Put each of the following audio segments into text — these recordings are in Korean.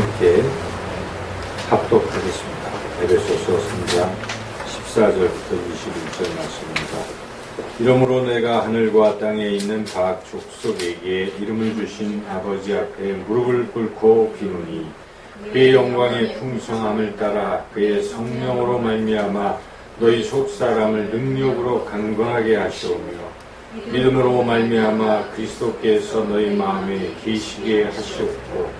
함께 합독하겠습니다. 에베소서 3장 14절부터 21절 말씀입니다. 이러므로 내가 하늘과 땅에 있는 각 족속에게 이름을 주신 아버지 앞에 무릎을 꿇고 비노니 그의 영광의 풍성함을 따라 그의 성령으로 말미암아 너희 속사람을 능력으로 강건하게 하시오며 믿음으로 말미암아 그리스도께서 너희 마음에 계시게 하시옵고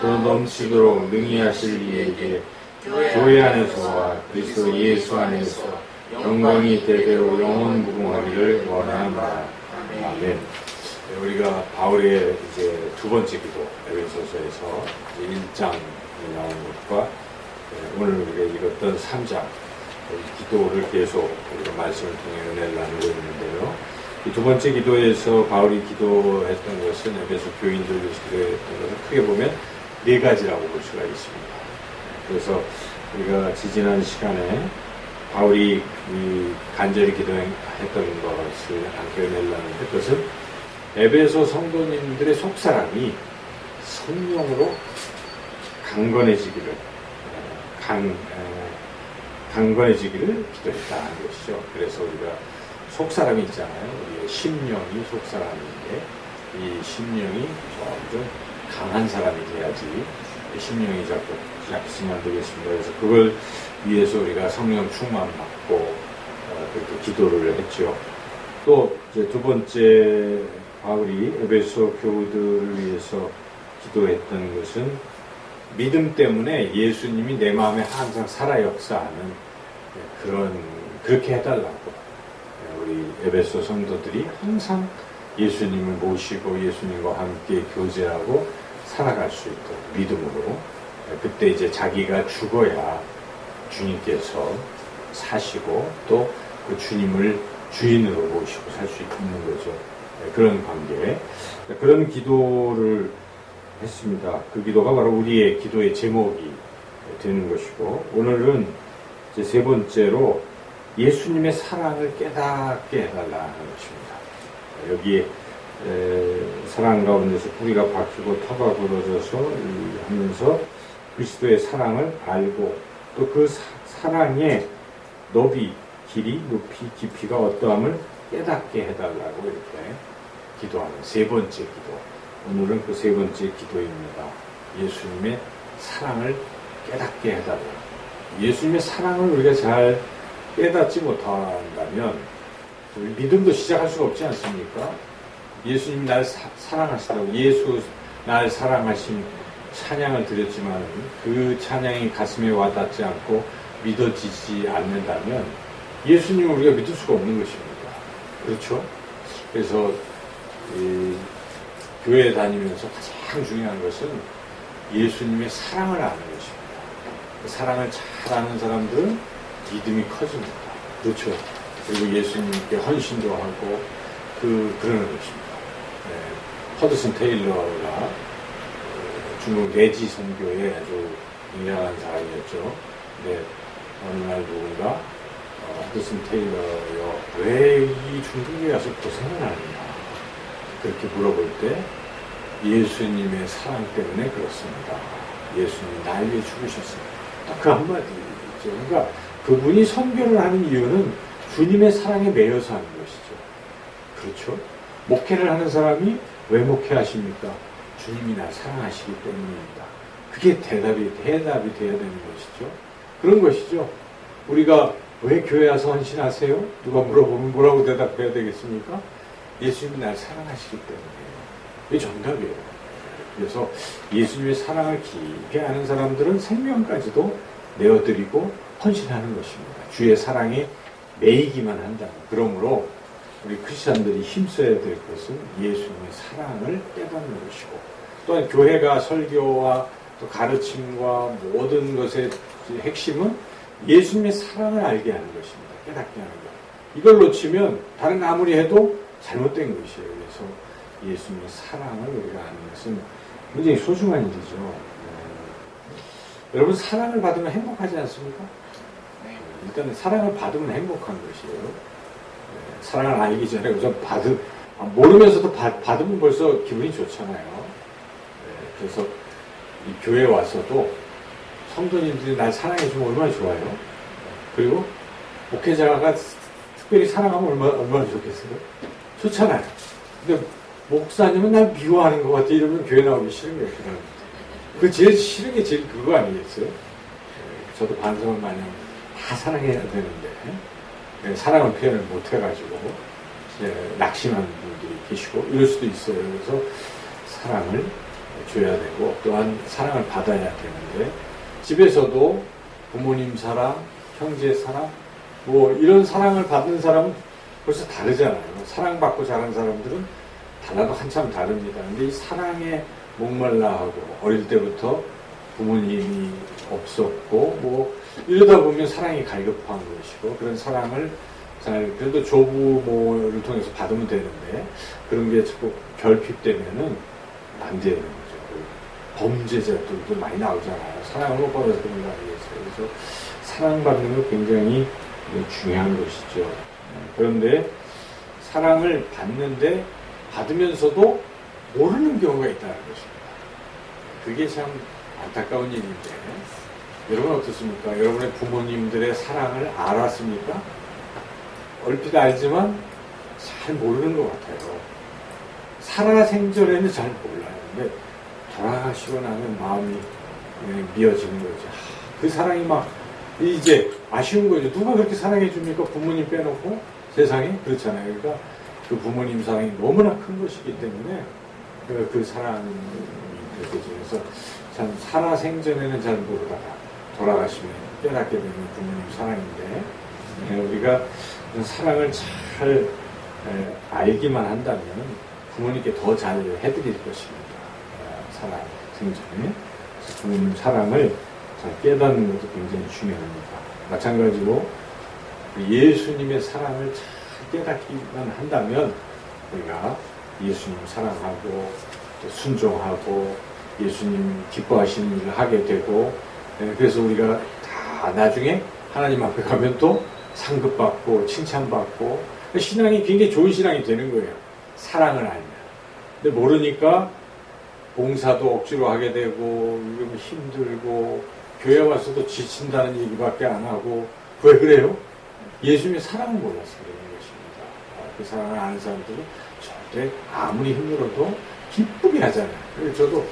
더 넘치도록 능히 하실 이에게 교회 안에서와 그리스도 예수 안에서 영광이 대대로 영원 무궁하기를 원합니다. 아멘. 네, 우리가 바울의 이제 두 번째 기도 에베소서에서 1장에 나온 것과 네, 오늘 우리가 읽었던 3장 기도를 계속 우리가 말씀을 통해 은혜를 나누고 있는데요. 이 두 번째 기도에서 바울이 기도했던 것은 에베소 교인들 위해서 기도했던 것은 크게 보면 네 가지라고 볼 수가 있습니다. 그래서 우리가 지지난 시간에 바울이 간절히 기도했던 것을 나누는데 그것은 에베소 성도님들의 속사람이 성령으로 강건해지기를 강 강건해지기를 기도했다는 것이죠. 그래서 우리가 속사람이 있잖아요. 우리의 심령이 속사람인데 이 심령이 점점 강한 사람이 돼야지 심령이 자꾸 안 되겠습니다. 그래서 그걸 위해서 우리가 성령 충만 받고 어, 그렇게 기도를 했죠. 또 두 번째 바울이 에베소 교우들을 위해서 기도했던 것은 믿음 때문에 예수님이 내 마음에 항상 살아 역사하는 그런 그렇게 해달라고 네, 우리 에베소 성도들이 항상 예수님을 모시고 예수님과 함께 교제하고 살아갈 수 있도록 믿음으로 네, 그때 이제 자기가 죽어야 주님께서 사시고 또 그 주님을 주인으로 모시고 살 수 있는 거죠. 네, 그런 관계 그런 기도를 했습니다. 그 기도가 바로 우리의 기도의 제목이 되는 것이고 오늘은 이제 세 번째로 예수님의 사랑을 깨닫게 해달라는 것입니다. 여기에 사랑 가운데서 뿌리가 박히고 터가 굳어져서 하면서 그리스도의 사랑을 알고 또 그 사랑의 너비, 길이, 높이, 깊이가 어떠함을 깨닫게 해달라고 이렇게 기도하는 세 번째 기도. 오늘은 그 세 번째 기도입니다. 예수님의 사랑을 깨닫게 해달라. 예수님의 사랑을 우리가 잘 깨닫지 못한다면 믿음도 시작할 수가 없지 않습니까? 예수님 날 사, 랑하시다고 예수 날 사랑하신 찬양을 드렸지만 그 찬양이 가슴에 와닿지 않고 믿어지지 않는다면 예수님을 우리가 믿을 수가 없는 것입니다. 그렇죠? 그래서 교회 다니면서 가장 중요한 것은 예수님의 사랑을 아는 것입니다. 그 사랑을 잘 아는 사람들은 믿음이 커집니다. 그렇죠? 그리고 예수님께 헌신도 하고 그 그러는 것입니다. 네. 허드슨 테일러가 중국 내지 선교에 아주 유명한 사람이었죠. 근데 어느 날 누군가 어, 허드슨 테일러요 왜이 중국에 와서 고생을 하느냐 그렇게 물어볼 때 예수님의 사랑 때문에 그렇습니다. 예수님이 날 위해 죽으셨습니다. 딱 그 한마디죠. 그러니까 그분이 선교를 하는 이유는 주님의 사랑에 매여서 하는 것이죠. 그렇죠? 목회를 하는 사람이 왜 목회하십니까? 주님이 날 사랑하시기 때문입니다. 그게 대답이, 대답이 돼야 되는 것이죠. 그런 것이죠. 우리가 왜 교회 와서 헌신하세요? 누가 물어보면 뭐라고 대답해야 되겠습니까? 예수님이 날 사랑하시기 때문에. 이게 정답이에요. 그래서 예수님의 사랑을 깊게 아는 사람들은 생명까지도 내어드리고 헌신하는 것입니다. 주의 사랑에 매이기만 한다면. 그러므로 우리 크리스천들이 힘써야 될 것은 예수님의 사랑을 깨닫는 것이고 또한 교회가 설교와 또 가르침과 모든 것의 핵심은 예수님의 사랑을 알게 하는 것입니다. 깨닫게 하는 것. 이걸 놓치면 다른 아무리 해도 잘못된 것이에요. 그래서 예수님의 사랑을 우리가 아는 것은 굉장히 소중한 일이죠. 네. 여러분 사랑을 받으면 행복하지 않습니까? 네. 일단은 사랑을 받으면 행복한 것이에요. 네. 사랑을 알기 전에 우선 받으 아, 모르면서도 받, 받으면 벌써 기분이 좋잖아요. 네. 그래서 이 교회 와서도 성도님들이 날 사랑해주면 얼마나 좋아요. 그리고 목회자가 특별히 사랑하면 얼마나, 얼마나 좋겠어요? 좋잖아요. 근데 목사님은 날 미워하는 것 같아 이러면 교회 나오기 싫은 거예요. 그 제일 싫은 게 제일 그거 아니겠어요? 네, 저도 반성을 많이 하면 다 사랑해야 되는데 네, 사랑을 표현을 못 해가지고 낙심하는 분들이 계시고 이럴 수도 있어요. 그래서 사랑을 줘야 되고 또한 사랑을 받아야 되는데 집에서도 부모님 사랑, 형제 사랑, 뭐 이런 사랑을 받는 사람은 벌써 다르잖아요. 사랑받고 자란 사람들은 달라도 한참 다릅니다. 근데 이 사랑에 목말라 하고 어릴 때부터 부모님이 없었고 뭐 이러다 보면 사랑이 갈급한 것이고 그런 사랑을 잘 그래도 조부모를 통해서 받으면 되는데 그런 게 자꾸 결핍되면은 안 되는 거죠. 그 범죄자들도 많이 나오잖아요. 사랑을 못 받아서 그런 거 아니겠어요. 그래서 사랑받는 건 굉장히 중요한 것이죠. 그런데 사랑을 받는데 받으면서도 모르는 경우가 있다는 것입니다. 그게 참 안타까운 일인데 여러분 어떻습니까? 여러분의 부모님들의 사랑을 알았습니까? 얼핏 알지만 잘 모르는 것 같아요. 살아생전에는 잘 몰라요. 근데 돌아가시고 나면 마음이 미어지는 거죠. 그 사랑이 막 이제 아쉬운 거죠. 누가 그렇게 사랑해 줍니까? 부모님 빼놓고 세상에 그렇잖아요. 그러니까 그 부모님 사랑이 너무나 큰 것이기 때문에 그, 그 사랑이 느껴지면서 참 살아생전에는 잘 모르다가 돌아가시면 깨닫게 되는 부모님 사랑인데 네, 우리가 사랑을 잘 알기만 한다면 부모님께 더 잘 해드릴 것입니다. 살아 생전에 부모님 사랑을 잘 깨닫는 것도 굉장히 중요합니다. 마찬가지로 예수님의 사랑을 잘 깨닫기만 한다면 우리가 예수님 사랑하고 순종하고 예수님 기뻐하시는 일을 하게 되고 그래서 우리가 다 나중에 하나님 앞에 가면 또 상급받고 칭찬받고 신앙이 굉장히 좋은 신앙이 되는 거예요. 사랑을 알면. 근데 모르니까 봉사도 억지로 하게 되고 힘들고 교회 와서도 지친다는 얘기밖에 안 하고 왜 그래요? 예수님의 사랑을 몰라서 그래요. 것입니다. 아, 그 사랑을 아는 사람들은 절대 아무리 힘들어도 기쁘게 하잖아요. 그래서 저도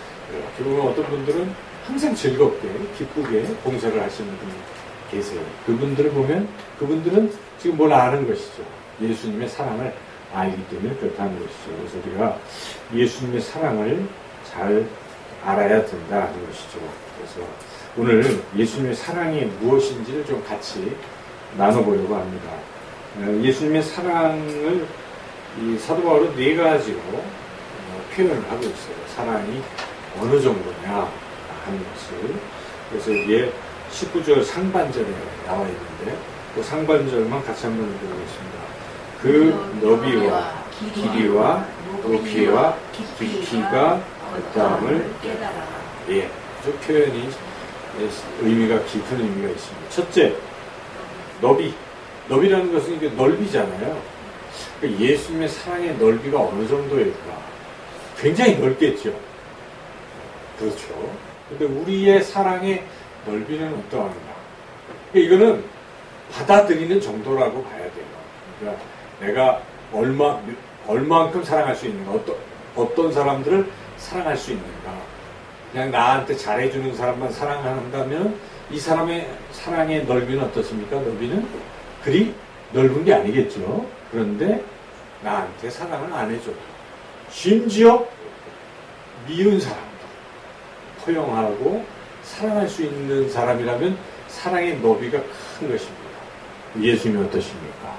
보면 어떤 분들은 항상 즐겁게 기쁘게 봉사를 하시는 분이 계세요. 그분들을 보면 그분들은 지금 뭘 아는 것이죠. 예수님의 사랑을 알기 때문에 그렇다는 것이죠. 그래서 우리가 예수님의 사랑을 잘 알아야 된다는 것이죠. 그래서 오늘 예수님의 사랑이 무엇인지를 좀 같이 나눠보려고 합니다. 어, 예수님의 사랑을 이 사도 바울은 네 가지로 어, 표현을 하고 있어요. 사랑이 어느 정도냐 하는 것을. 그래서 이게 19절 상반절에 나와 있는데 그 상반절만 같이 한번 읽어보겠습니다. 그 너비와 길이와 높이와 깊이가 어떠함을 깨달아. 예, 그 표현이 의미가 깊은 의미가 있습니다. 첫째, 너비. 너비라는 것은 이게 넓이잖아요. 그러니까 예수님의 사랑의 넓이가 어느 정도일까? 굉장히 넓겠죠. 그렇죠. 근데 우리의 사랑의 넓이는 어떠한가? 그러니까 이거는 받아들이는 정도라고 봐야 돼요. 그러니까 내가 얼마, 얼만큼 사랑할 수 있는가? 어떤, 어떤 사람들을 사랑할 수 있는가? 그냥 나한테 잘해주는 사람만 사랑한다면 이 사람의 사랑의 넓이는 어떻습니까? 넓이는 그리 넓은 게 아니겠죠. 그런데 나한테 사랑을 안 해줘. 심지어 미운 사람 도 포용하고 사랑할 수 있는 사람이라면 사랑의 너비가 큰 것입니다. 예수님이 어떠십니까?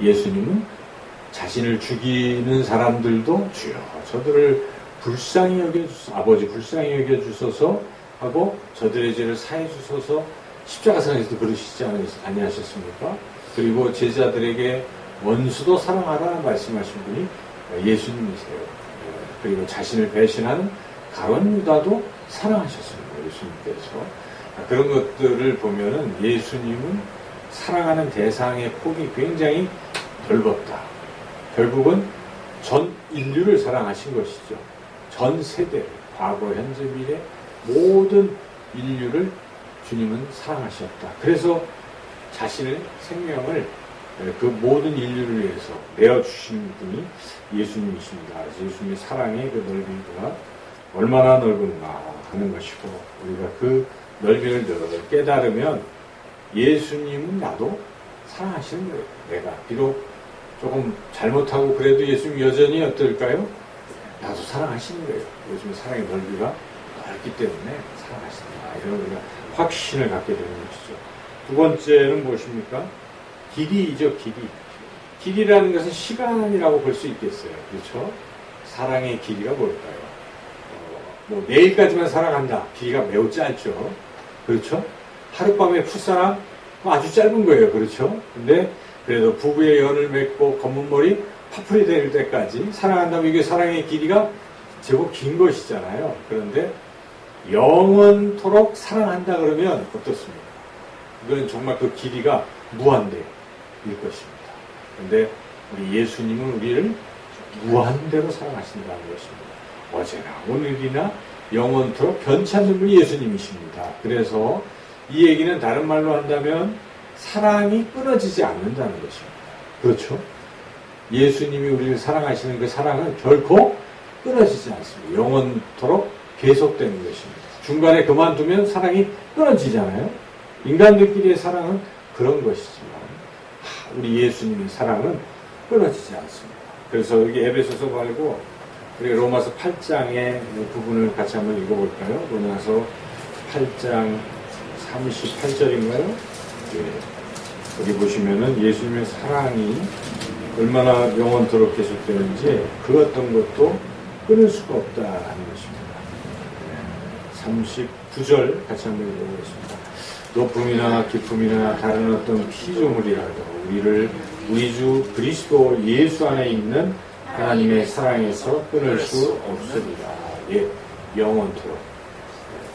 예수님은 자신을 죽이는 사람들도 주여 저들을 불쌍히 여겨주소서 아버지 불쌍히 여겨주소서 하고 저들의 죄를 사해 주소서 십자가상에서도 그러시지 아니하셨습니까? 그리고 제자들에게 원수도 사랑하라 말씀하신 분이 예수님이세요. 그리고 자신을 배신하는 가론 유다도 사랑하셨습니다. 예수님께서 그런 것들을 보면은 예수님은 사랑하는 대상의 폭이 굉장히 넓었다. 결국은 전 인류를 사랑하신 것이죠. 전 세대, 과거, 현재, 미래 모든 인류를 주님은 사랑하셨다. 그래서 자신의 생명을 그 모든 인류를 위해서 내어주신 분이 예수님이십니다. 예수님의 사랑의 그 넓이가 얼마나 넓은가 하는 것이고 우리가 그 넓이를 늘 깨달으면 예수님은 나도 사랑하시는 거예요. 내가 비록 조금 잘못하고 그래도 예수님 여전히 어떨까요? 나도 사랑하시는 거예요. 요즘 사랑의 넓이가 넓기 때문에 사랑하신다. 이런 우리가 확신을 갖게 되는 것이죠. 두 번째는 무엇입니까? 길이죠, 길이. 길이라는 것은 시간이라고 볼 수 있겠어요. 그렇죠? 사랑의 길이가 뭘까요? 어, 뭐 내일까지만 사랑한다. 길이가 매우 짧죠. 그렇죠? 하룻밤에 풋사랑 아주 짧은 거예요. 그렇죠? 근데 그래도 부부의 연을 맺고 검은 머리 파풀이 될 때까지 사랑한다면 이게 사랑의 길이가 제법 긴 것이잖아요. 그런데 영원토록 사랑한다 그러면 어떻습니까? 이건 정말 그 길이가 무한대일 것입니다. 그런데 우리 예수님은 우리를 무한대로 사랑하신다는 것입니다. 어제나 오늘이나 영원토록 않는 분이 예수님이십니다. 그래서 이 얘기는 다른 말로 한다면 사랑이 끊어지지 않는다는 것입니다. 그렇죠? 예수님이 우리를 사랑하시는 그 사랑은 결코 끊어지지 않습니다. 영원토록 계속되는 것입니다. 중간에 그만두면 사랑이 끊어지잖아요. 인간들끼리의 사랑은 그런 것이지만 우리 예수님의 사랑은 끊어지지 않습니다. 그래서 여기 에베소서 말고 우리 로마서 8장의 부분을 같이 한번 읽어볼까요? 로마서 8장 38절인가요? 네. 여기 보시면은 예수님의 사랑이 얼마나 영원토록 계속되는지 그 어떤 것도 끊을 수가 없다는 것입니다. 39절 같이 한번 읽어보겠습니다. 높음이나 기쁨이나 다른 어떤 피조물이라도 우리를 우리 주 그리스도 예수 안에 있는 하나님의 사랑에서 끊을 수 없습니다. 예, 영원토록.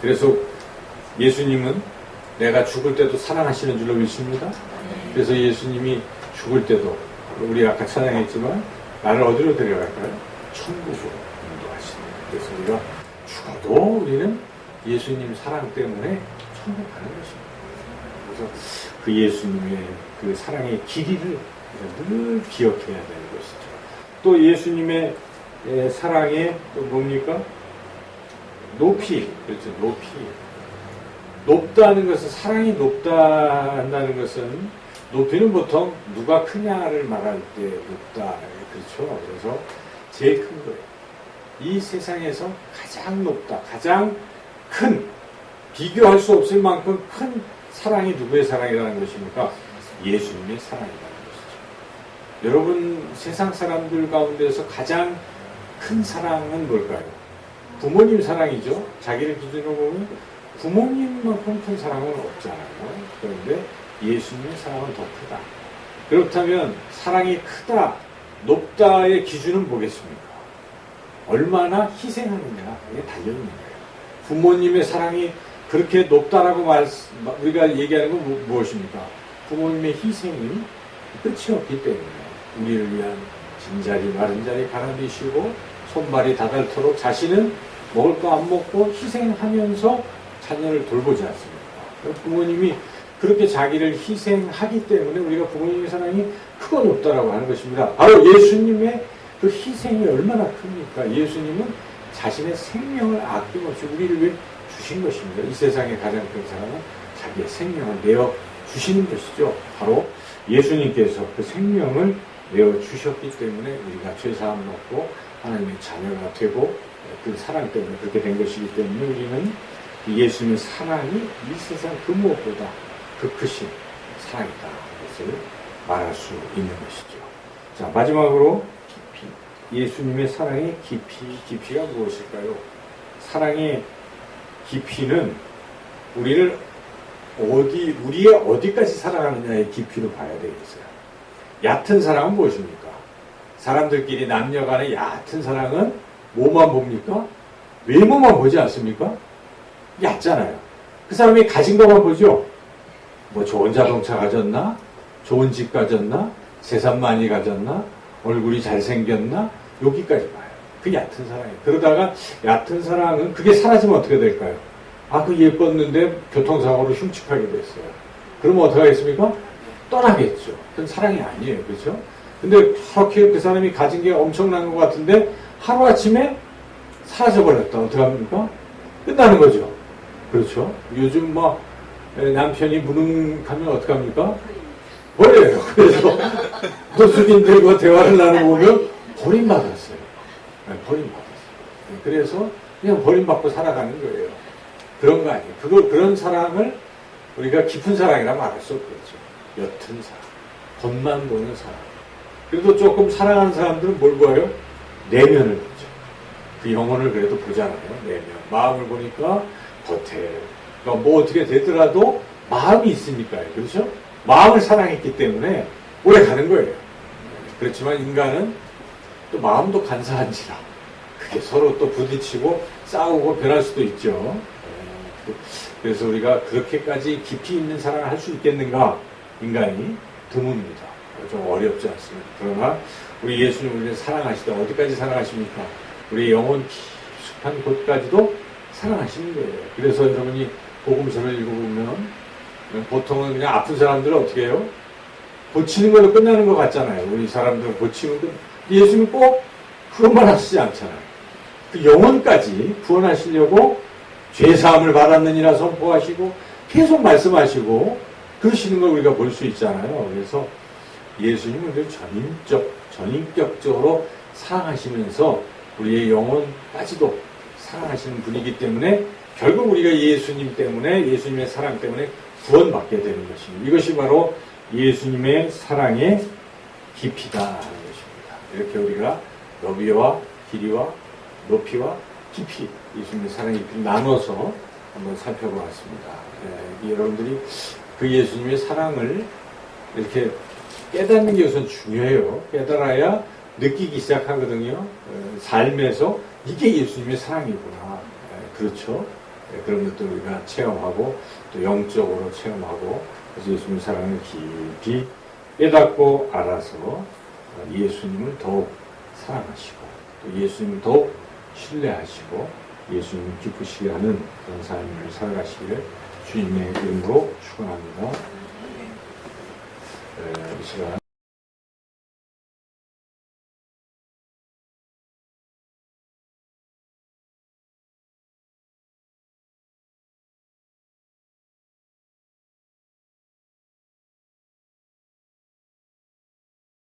그래서 예수님은 내가 죽을 때도 사랑하시는 줄로 믿습니다. 그래서 예수님이 죽을 때도 우리 아까 찬양했지만 나를 어디로 데려갈까요? 천국으로 인도하시는. 그래서 우리가 죽어도 우리는 예수님 사랑 때문에 천국 가는 것입니다. 그래서 그 예수님의 그 사랑의 길이를 늘 기억해야 되는 것이죠. 또 예수님의 사랑의 또 뭡니까? 높이, 그렇죠. 높이. 높다는 것은, 사랑이 높다 한다는 것은, 높이는 보통 누가 크냐를 말할 때 높다. 그렇죠. 그래서 제일 큰 거예요. 이 세상에서 가장 높다, 가장 큰, 비교할 수 없을 만큼 큰 사랑이 누구의 사랑이라는 것입니까? 예수님의 것이죠. 여러분, 세상 사람들 가운데서 가장 큰 사랑은 뭘까요? 부모님 사랑이죠. 자기를 기준으로 보면 부모님만큼 큰 사랑은 없잖아요. 그런데 예수님의 사랑은 더 크다. 그렇다면 사랑이 크다, 높다의 기준은 뭐겠습니까? 얼마나 희생하느냐에 달려있는 거예요. 부모님의 사랑이 그렇게 높다라고 말, 우리가 얘기하는 건 무엇입니까? 부모님의 희생이 끝이 없기 때문에 우리를 위한 진자리 마른 자리 가라비시고 손발이 다닳도록 자신은 먹을 거 안 먹고 희생하면서 자녀를 돌보지 않습니까? 부모님이 그렇게 자기를 희생하기 때문에 우리가 부모님의 사랑이 크고 높다라고 하는 것입니다. 바로 예수님의 그 희생이 얼마나 큽니까? 예수님은 자신의 생명을 아낌없이 우리를 위해 주신 것입니다. 이 세상의 가장 큰 사랑은 자기의 생명을 내어 주시는 것이죠. 바로 예수님께서 그 생명을 내어 주셨기 때문에 우리가 죄사함을 얻고 하나님의 자녀가 되고 그 사랑 때문에 그렇게 된 것이기 때문에 우리는 예수님의 사랑이 이 세상 그 무엇보다 그 크신 사랑이다. 것을 말할 수 있는 것이죠. 자, 마지막으로 깊이. 예수님의 사랑의 깊이, 깊이가 무엇일까요? 사랑의 깊이는 우리를 어디 우리의 어디까지 사랑하느냐의 깊이로 봐야 되겠어요. 얕은 사랑은 무엇입니까? 사람들끼리 남녀 간의 얕은 사랑은 뭐만 봅니까? 외모만 보지 않습니까? 얕잖아요. 그 사람이 가진 것만 보죠. 뭐 좋은 자동차 가졌나? 좋은 집 가졌나? 재산 많이 가졌나? 얼굴이 잘생겼나? 여기까지 봐요. 그 얕은 사랑이에요. 그러다가 얕은 사랑은 그게 사라지면 어떻게 될까요? 아, 그 예뻤는데 교통사고로 흉측하게 됐어요. 그러면 어떻게 하겠습니까? 떠나겠죠. 그건 사랑이 아니에요. 그렇죠? 근데 그렇게 그 사람이 가진 게 엄청난 것 같은데 하루아침에 사라져버렸다. 어떻게 합니까? 끝나는 거죠. 그렇죠? 요즘 뭐 남편이 무능하면 어떻게 합니까? 버려요. 그래서 노숙인들과 대화를 나눠보면 버림받았어요. 네, 버림받았어요. 네, 그래서 그냥 버림받고 살아가는 거예요. 그런 거 아니에요. 그걸, 그런 사랑을 우리가 깊은 사랑이라 말할 수 없겠죠. 옅은 사랑. 겉만 보는 사랑. 그래도 조금 사랑하는 사람들은 뭘 봐요? 내면을 보죠. 그 영혼을 그래도 보잖아요. 내면. 마음을 보니까 겉에. 그러니까 뭐 어떻게 되더라도 마음이 있으니까요. 그렇죠? 마음을 사랑했기 때문에 오래 가는 거예요. 그렇지만 인간은 또 마음도 간사한지라 그게 서로 또 부딪히고 싸우고 변할 수도 있죠. 그래서 우리가 그렇게까지 깊이 있는 사랑을 할 수 있겠는가? 인간이 드뭅니다. 좀 어렵지 않습니다. 그러나 우리 예수님 우리를 사랑하시다. 어디까지 사랑하십니까? 우리 영혼 깊숙한 곳까지도 사랑하시는 거예요. 그래서 여러분이 복음서를 읽어보면 보통은 그냥 아픈 사람들은 어떻게 해요? 고치는 걸로 끝나는 것 같잖아요. 우리 사람들은 고치는 것. 예수님 꼭 그것만 하시지 않잖아요. 그 영혼까지 구원하시려고 죄사함을 받았느니라 선포하시고 계속 말씀하시고 그러시는 걸 우리가 볼 수 있잖아요. 그래서 예수님은 그 전인적, 전인격적으로 사랑하시면서 우리의 영혼까지도 사랑하시는 분이기 때문에 결국 우리가 예수님 때문에 예수님의 사랑 때문에 구원받게 되는 것입니다. 이것이 바로 예수님의 사랑의 깊이다 하는 것입니다. 이렇게 우리가 너비와 길이와 높이와 깊이 예수님의 사랑의 깊이 나눠서 한번 살펴보았습니다. 예, 여러분들이 그 예수님의 사랑을 이렇게 깨닫는 게 우선 중요해요. 깨달아야 느끼기 시작하거든요. 어, 삶에서 이게 예수님의 사랑이구나. 예, 그렇죠. 예, 그런 것도 우리가 체험하고 또 영적으로 체험하고 그래서 예수님의 사랑을 깊이 깨닫고 알아서 예수님을 더욱 사랑하시고 또 예수님을 더욱 신뢰하시고 예수님 기쁘시게 하는 그런 삶을 살아가시기를 주님의 이름으로 축원합니다. 에, 이 시간